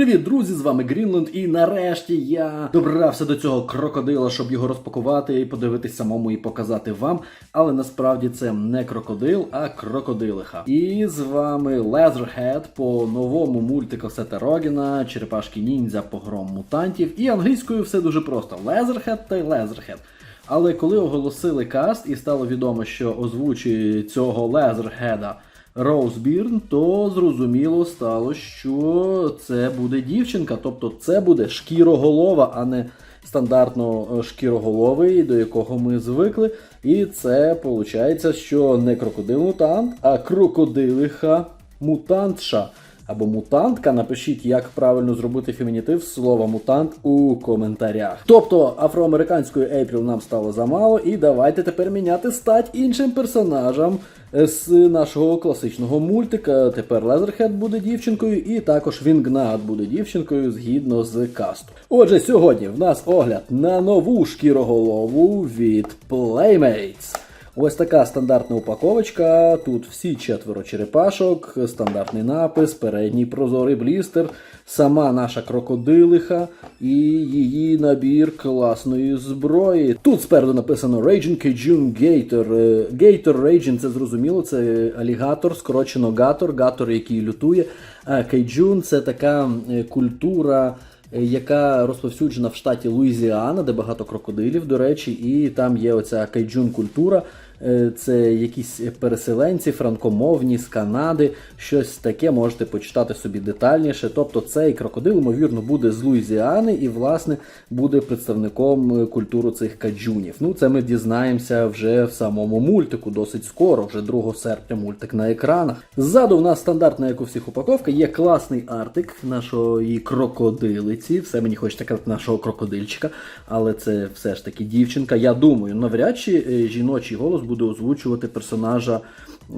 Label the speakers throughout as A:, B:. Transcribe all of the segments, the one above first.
A: Привіт, друзі! З вами Грінленд, і нарешті я добрався до цього крокодила, щоб його розпакувати і подивитись самому і показати вам. Але насправді це не крокодил, а крокодилиха. І з вами Лезерхед по новому мультику Сета Рогіна, Черепашки ніндзя, погром мутантів. І англійською все дуже просто: Лезерхед та Лезерхед. Але коли оголосили каст і стало відомо, що озвучує цього Лезерхеда Роуз Бірн, то зрозуміло стало, що це буде дівчинка, тобто це буде шкіроголова, а не стандартно е, шкіроголовий, до якого ми звикли. І це виходить, що не крокодил-мутант, а крокодилиха мутантша. Або мутантка, напишіть, як правильно зробити фемінітив слова мутант у коментарях. Тобто афроамериканської Ейпріл нам стало замало, і давайте тепер міняти стать іншим персонажам з нашого класичного мультика. Тепер Лезерхед буде дівчинкою, і також Вінгнат буде дівчинкою згідно з касту. Отже, сьогодні в нас огляд на нову шкіроголову від Playmates. Ось така стандартна упаковочка. Тут всі четверо черепашок, стандартний напис, передній прозорий блістер, сама наша крокодилиха і її набір класної зброї. Тут спереду написано Raging Cajun Gator. Е, Gator Raging, це зрозуміло, це алігатор, скорочено гатор, гатор, який лютує. А Кейджун це така е, культура е, яка розповсюджена в штаті Луїзіана, де багато крокодилів, до речі, і там є оця кайджун культура. Е, Це якісь переселенці, франкомовні з Канади, щось таке можете почитати собі детальніше. Тобто цей крокодил, ймовірно, буде з Луїзіани і, власне, буде представником е, культури цих каджунів. Ну, це ми дізнаємося вже в самому мультику, досить скоро, вже 2 серпня мультик на екранах. Ззаду в нас стандартна, як у всіх упаковка, є класний артик нашої крокодилиці. Все мені хочеться казати нашого крокодильчика, але це все ж таки дівчинка. Я думаю, навряд чи е, жіночий голос буде озвучувати персонажа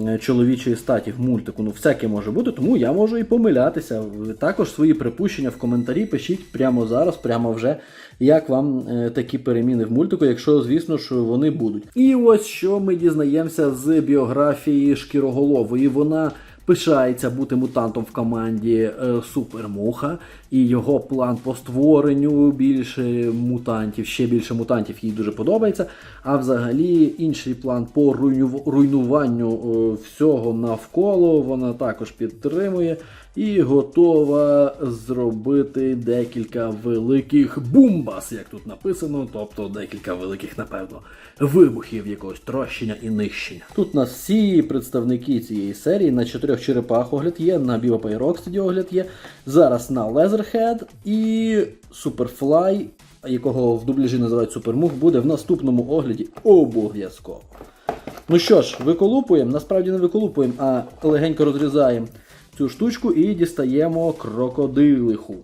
A: е, чоловічої статі в мультику. Ну, всяке може бути, тому я можу і помилятися. Також свої припущення в коментарі пишіть прямо зараз, прямо вже, як вам е, такі переміни в мультику, якщо, звісно ж, вони будуть. І ось що ми дізнаємося з біографії Шкіроголової. Вона. Пишається бути мутантом в команді е, Супермуха, і його план по створенню більше мутантів, ще більше мутантів їй дуже подобається. А взагалі інший план по руйнуванню е, всього навколо вона також підтримує і готова зробити декілька великих бумбас, як тут написано, тобто декілька великих, напевно, вибухів якогось трощення і нищення. Тут у нас всі представники цієї серії на чотирьох черепах огляд є, на Rocksteady огляд є. Зараз на Leatherhead і Superfly, якого в дубляжі називають Супермух, буде в наступному огляді обов'язково. Ну що ж, виколупуємо, насправді не виколупуємо, а легенько розрізаємо цю штучку і дістаємо крокодилиху.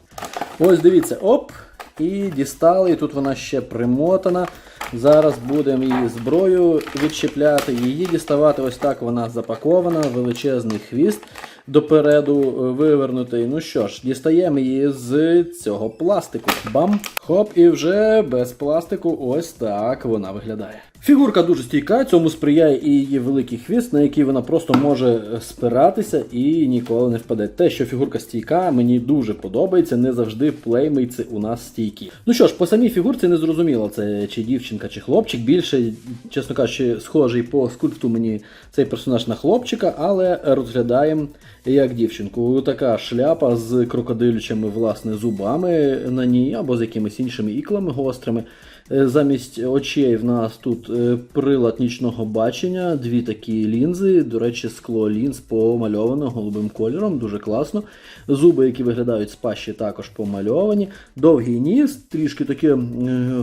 A: Ось дивіться, оп! І дістали, тут вона ще примотана. Зараз будемо її зброю відчіпляти, її діставати. Ось так вона запакована, величезний хвіст допереду е, вивернутий. Ну що ж, дістаємо її з цього пластику. Бам! Хоп, і вже без пластику ось так вона виглядає. Фігурка дуже стійка, цьому сприяє і її великий хвіст, на який вона просто може спиратися і ніколи не впаде. Те, що фігурка стійка, мені дуже подобається. Не завжди плеймейці у нас стійкі. Ну що ж, по самій фігурці не зрозуміло, це чи дівчинка, чи хлопчик. Більше, чесно кажучи, схожий по скульпту мені цей персонаж на хлопчика, але розглядаємо як дівчинку. Така шляпа з крокодилючими власне зубами на ній, або з якимись іншими іклами гострими. Е, Замість очей в нас тут е, прилад нічного бачення, дві такі лінзи. До речі, скло лінз помальовано голубим кольором, дуже класно. Зуби, які виглядають з пащі, також помальовані. Довгий ніс, трішки таке е,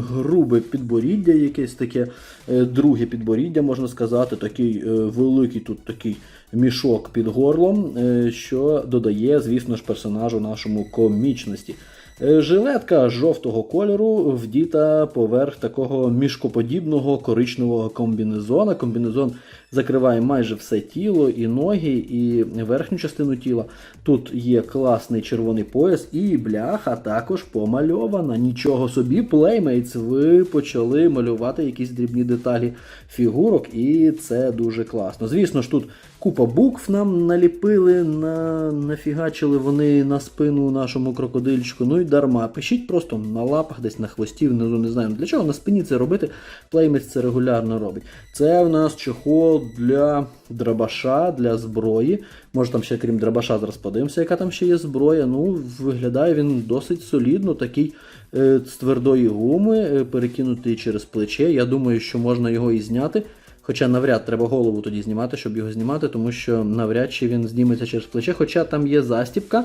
A: грубе підборіддя, якесь таке друге підборіддя, можна сказати. Такий великий тут такий мішок під горлом, що додає, звісно ж, персонажу нашому комічності. Е, Жилетка жовтого кольору вдіта поверх такого мішкоподібного коричневого комбінезона. Комбінезон закриває майже все тіло, і ноги, і верхню частину тіла. Тут є класний червоний пояс, і бляха також помальована. Нічого собі, Playmates, ви почали малювати якісь дрібні деталі фігурок, і це дуже класно. Звісно ж, тут Купа букв нам наліпили, на... нафігачили вони на спину нашому крокодильчику. Ну і дарма. Пишіть просто на лапах, десь на хвості, внизу не знаю. Для чого на спині це робити? Плеймець це регулярно робить. Це в нас чохол для драбаша, для зброї. Може там ще крім драбаша, зараз подивимося, яка там ще є зброя. Ну, виглядає він досить солідно, такий е, з твердої гуми, е, перекинутий через плече. Я думаю, що можна його і зняти. Хоча навряд треба голову тоді знімати, щоб його знімати, тому що навряд чи він зніметься через плече. Хоча там є застібка.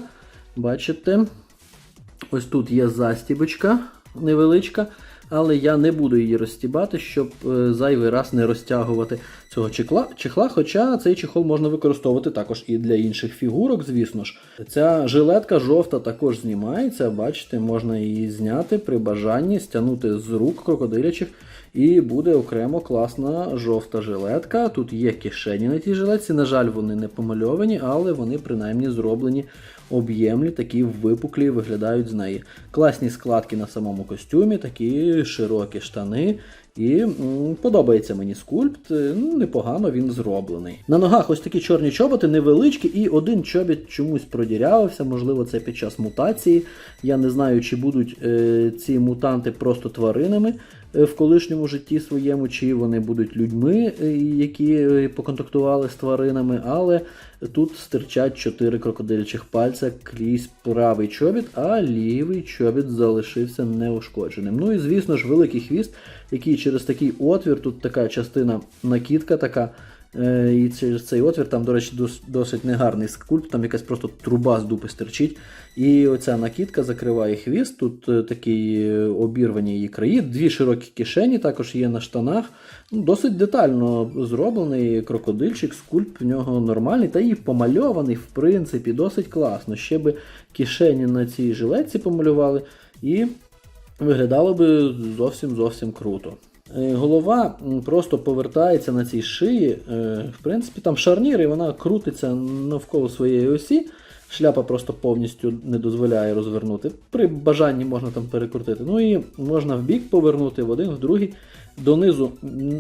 A: Бачите? Ось тут є застібочка невеличка, але я не буду її розстібати, щоб е, зайвий раз не розтягувати цього чехла, чехла. Хоча цей чехол можна використовувати також і для інших фігурок, звісно ж. Ця жилетка жовта також знімається. Бачите, можна її зняти при бажанні, стягнути з рук крокодилячих. І буде окремо класна жовта жилетка. Тут є кишені на тій жилетці. На жаль, вони не помальовані, але вони принаймні зроблені об'ємні, такі випуклі виглядають з неї. Класні складки на самому костюмі, такі широкі штани. І м, подобається мені скульпт, е, ну, непогано він зроблений. На ногах ось такі чорні чоботи, невеличкі, і один чобіт чомусь продірявився, можливо, це під час мутації. Я не знаю, чи будуть е, ці мутанти просто тваринами е, в колишньому житті своєму, чи вони будуть людьми, е, які поконтактували з тваринами, але тут стирчать чотири крокодильчих пальця крізь правий чобіт, а лівий чобіт залишився неушкодженим. Ну і звісно ж, великий хвіст, який через такий отвір, тут така частина накидка така. Е, І через цей отвір там, до речі, досить негарний скульпт, там якась просто труба з дупи стирчить. І оця накидка закриває хвіст. Тут е, такі е, обірвані її краї, дві широкі кишені також є на штанах. Ну, Досить детально зроблений крокодильчик, скульпт в нього нормальний та і помальований, в принципі, досить класно. Ще би кишені на цій жилетці помалювали, і виглядало би зовсім зовсім круто. Е, Голова просто повертається на цій шиї. Е, В принципі, там шарнір, і вона крутиться навколо своєї осі. Шляпа просто повністю не дозволяє розвернути. При бажанні можна там перекрутити. Ну і можна в бік повернути в один, в другий. Донизу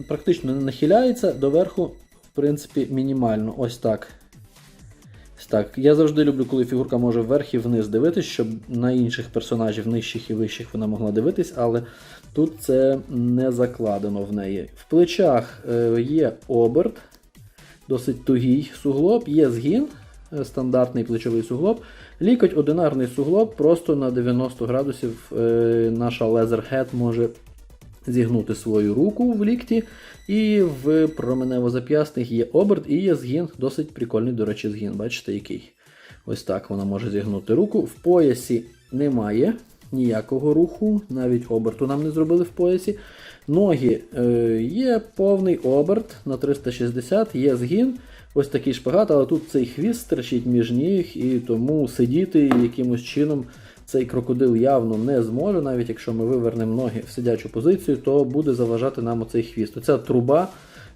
A: практично не нахиляється, доверху, в принципі, мінімально. Ось так. Так. Я завжди люблю, коли фігурка може вверх і вниз дивитись, щоб на інших персонажів, нижчих і вищих, вона могла дивитись, але тут це не закладено в неї. В плечах е, є оберт, досить тугий суглоб, є згін, е, стандартний плечовий суглоб. Лікоть одинарний суглоб, просто на 90 градусів е, наша лезерхед може зігнути свою руку в лікті. І в променево-зап'ясних є оберт і є згін, досить прикольний, до речі, згін. Бачите, який? Ось так вона може зігнути руку. В поясі немає ніякого руху, навіть оберту нам не зробили в поясі. Ноги е, є повний оберт на 360, є згін. Ось такий шпагат, але тут цей хвіст стирчить між ніг, і тому сидіти якимось чином цей крокодил явно не зможе, навіть якщо ми вивернемо ноги в сидячу позицію, то буде заважати нам оцей хвіст. Оця труба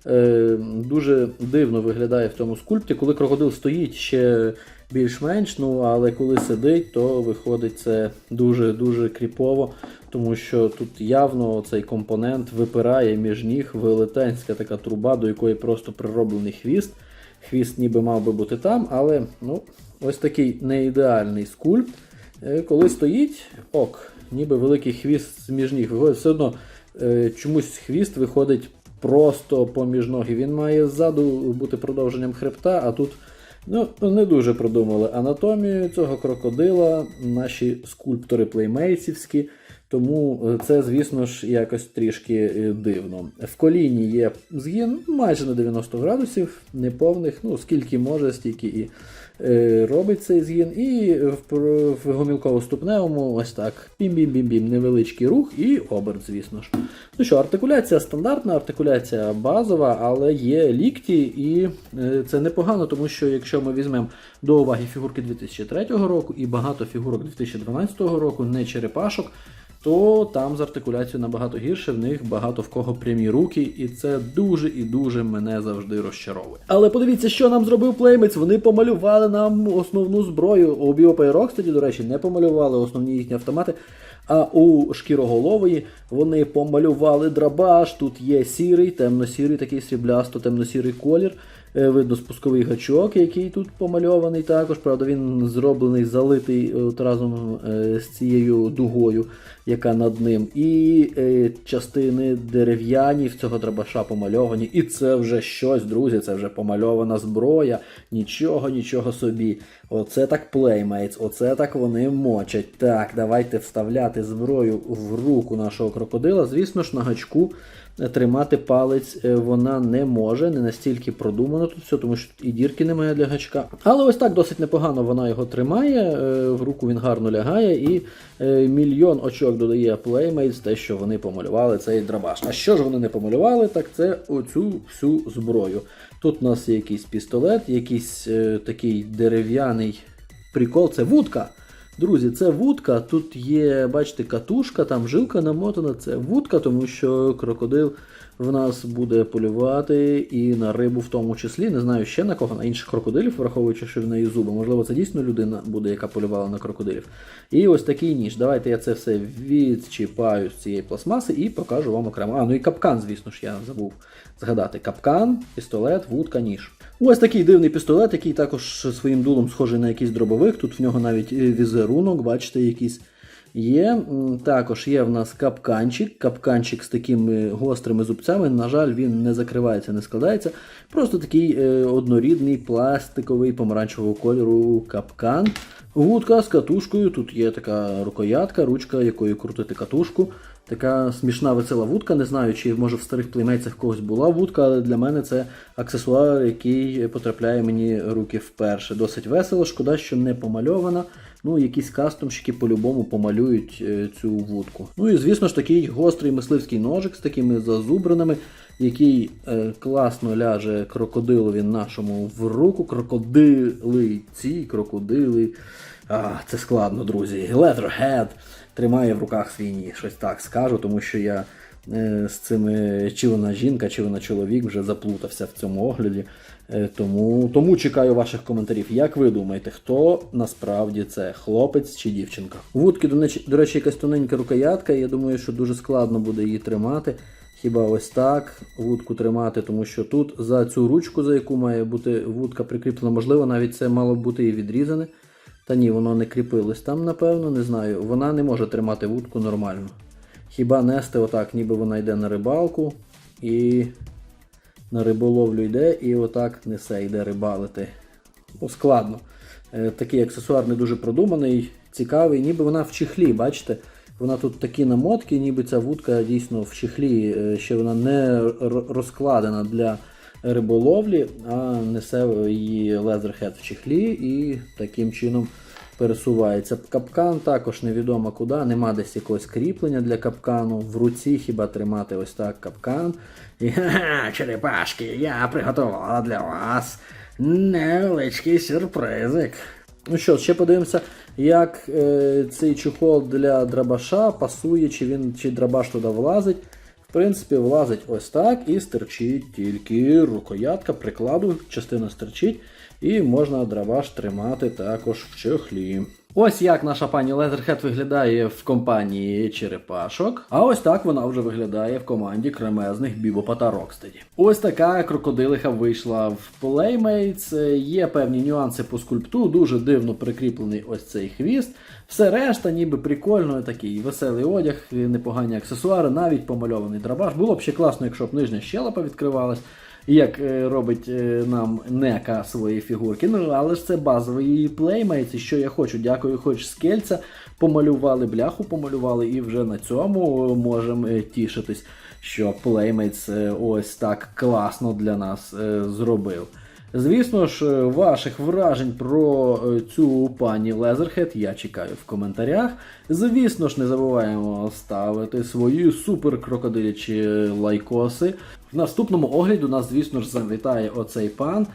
A: е, дуже дивно виглядає в цьому скульпті. Коли крокодил стоїть ще більш-менш, ну але коли сидить, то виходить це дуже-дуже кріпово, тому що тут явно цей компонент випирає між ніг велетенська така труба, до якої просто прироблений хвіст. Хвіст ніби мав би бути там, але ну, ось такий неідеальний скульпт. Е, Коли стоїть, ок, ніби великий хвіст з-між ніг виходить, все одно е, чомусь хвіст виходить просто поміж ноги. Він має ззаду бути продовженням хребта, а тут ну, не дуже продумали анатомію цього крокодила, наші скульптори плеймейсівські. Тому е, це, звісно ж, якось трішки дивно. В коліні є згін майже на 90 градусів, неповних, ну скільки може, стільки і робить цей згін. І в, в гомілково-ступневому ось так. Бім-бім-бім-бім, невеличкий рух і оберт, звісно ж. Ну що, артикуляція стандартна, артикуляція базова, але є лікті, і е, це непогано, тому що якщо ми візьмемо до уваги фігурки 2003 року і багато фігурок 2012 року, не черепашок, то там з артикуляцією набагато гірше, в них багато в кого прямі руки, і це дуже і дуже мене завжди розчаровує. Але подивіться, що нам зробив плеймець. Вони помалювали нам основну зброю. У Біопа і Rocksteady, до речі, не помалювали основні їхні автомати. А у шкіроголової вони помалювали драбаш. Тут є сірий, темно-сірий, такий сріблясто, темно-сірий колір. Е, Видно спусковий гачок, який тут помальований також. Правда, він зроблений, залитий от разом е, з цією дугою, яка над ним. І е, частини дерев'яні в цього драбаша помальовані. І це вже щось, друзі, це вже помальована зброя. Нічого, нічого собі. Оце так Playmates, оце так вони мочать. Так, давайте вставляти зброю в руку нашого крокодила. Звісно ж, на гачку тримати палець е, вона не може, не настільки продумано тут все, тому що і дірки немає для гачка. Але ось так досить непогано вона його тримає, е, в руку він гарно лягає, і е, мільйон очок додає Playmates, те, що вони помалювали цей драбаш. А що ж вони не помалювали, так це оцю всю зброю. Тут у нас є якийсь пістолет, якийсь такий дерев'яний прикол, це вудка. Друзі, це вудка. Тут є, бачите, катушка, там жилка намотана. Це вудка, тому що крокодил в нас буде полювати і на рибу в тому числі. Не знаю ще на кого, на інших крокодилів, враховуючи, що в неї зуби. Можливо, це дійсно людина буде, яка полювала на крокодилів. І ось такий ніж. Давайте я це все відчіпаю з цієї пластмаси і покажу вам окремо. А, ну і капкан, звісно ж, я забув згадати. Капкан, пістолет, вудка, ніж. Ось такий дивний пістолет, який також своїм дулом схожий на якийсь дробовик. Тут в нього навіть е, візерунок, бачите, якийсь є. Також є в нас капканчик. Капканчик з такими гострими зубцями. На жаль, він не закривається, не складається. Просто такий е, однорідний пластиковий помаранчевого кольору капкан. Вудка з катушкою. Тут є така рукоятка, ручка, якою крутити катушку. Така смішна весела вудка. Не знаю, чи може в старих плеймейцях когось була вудка, але для мене це аксесуар, який потрапляє мені руки вперше. Досить весело, шкода, що не помальована. Ну, якісь кастомщики по-любому помалюють е, цю вудку. Ну і звісно ж такий гострий мисливський ножик з такими зазубринами, який е, класно ляже крокодилові нашому в руку. Крокодили, ці крокодили. А, це складно, друзі. Leatherhead тримає в руках свій ніж, щось так скажу, тому що я е, з цими чи вона жінка, чи вона чоловік вже заплутався в цьому огляді. Е, тому, тому чекаю ваших коментарів. Як ви думаєте, хто насправді це хлопець чи дівчинка? У вудки, до речі, якась тоненька рукоятка. Я думаю, що дуже складно буде її тримати. Хіба ось так вудку тримати, тому що тут за цю ручку, за яку має бути вудка прикріплена, можливо, навіть це мало б бути і відрізане. Та ні, воно не кріпилось там, напевно, не знаю. Вона не може тримати вудку нормально. Хіба нести отак, ніби вона йде на рибалку і на риболовлю йде, і отак несе, йде рибалити. Ну, складно. Е, такий аксесуар не дуже продуманий, цікавий, ніби вона в чехлі, бачите? Вона тут такі намотки, ніби ця вудка дійсно в чехлі, е, ще вона не розкладена для риболовлі, а несе її лезерхед в чехлі і таким чином пересувається. Капкан також невідомо куди, нема десь якогось кріплення для капкану. В руці хіба тримати ось так капкан. І черепашки, я приготувала для вас невеличкий сюрпризик. Ну що, ще подивимося, як е, цей чехол для драбаша пасує, чи він чи драбаш туди влазить. Принципі, влазить ось так і стирчить тільки рукоятка прикладу, частина стирчить, і можна драбаш тримати також в чехлі. Ось як наша пані Лезерхед виглядає в компанії черепашок. А ось так вона вже виглядає в команді кремезних Бібопа та Рокстеді. Ось така крокодилиха вийшла в Playmates. Є певні нюанси по скульпту, дуже дивно прикріплений ось цей хвіст. Все решта, ніби прикольно, такий веселий одяг, непогані аксесуари, навіть помальований драбаш. Було б ще класно, якщо б нижня щелепа відкривалась. Як е, робить е, нам нека свої фігурки. Ну, але ж це базовий плеймейт, що я хочу. Дякую, хоч скельця помалювали, бляху помалювали, і вже на цьому можемо е, тішитись, що е, ось так класно для нас зробив. Звісно ж, е, ваших вражень про е, цю пані Лезерхед я чекаю в коментарях. Звісно ж, не забуваємо ставити свої супер крокодилячі лайкоси. В наступному огляді у нас, звісно ж, завітає оцей пан.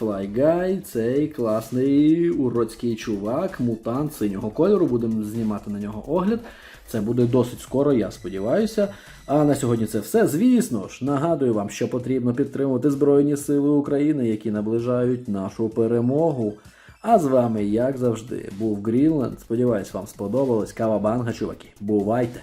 A: Fly Guy, цей класний уродський чувак, мутант синього кольору. Будемо знімати на нього огляд. Це буде досить скоро, я сподіваюся. А на сьогодні це все. Звісно ж, нагадую вам, що потрібно підтримувати Збройні Сили України, які наближають нашу перемогу. А з вами, як завжди, був Грінленд. Сподіваюсь, вам сподобалось. Кава банга, чуваки. Бувайте!